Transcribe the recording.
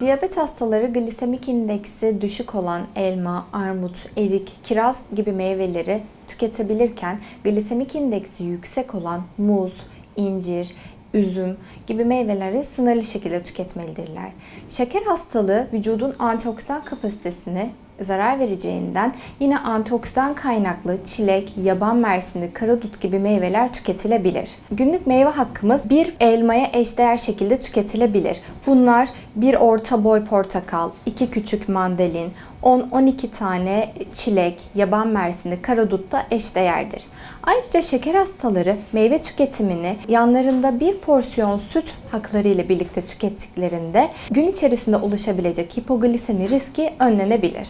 Diyabet hastaları glisemik indeksi düşük olan elma, armut, erik, kiraz gibi meyveleri tüketebilirken glisemik indeksi yüksek olan muz, incir, üzüm gibi meyveleri sınırlı şekilde tüketmelidirler. Şeker hastalığı vücudun antioksidan kapasitesine zarar vereceğinden yine antioksidan kaynaklı çilek, yaban mersini, karadut gibi meyveler tüketilebilir. Günlük meyve hakkımız bir elmaya eşdeğer şekilde tüketilebilir. Bunlar bir orta boy portakal, iki küçük mandalin, 10-12 tane çilek, yaban mersini, karadut da eşdeğerdir. Ayrıca şeker hastaları meyve tüketimini yanlarında bir porsiyon süt hakları ile birlikte tükettiklerinde gün içerisinde oluşabilecek hipoglisemi riski önlenebilir.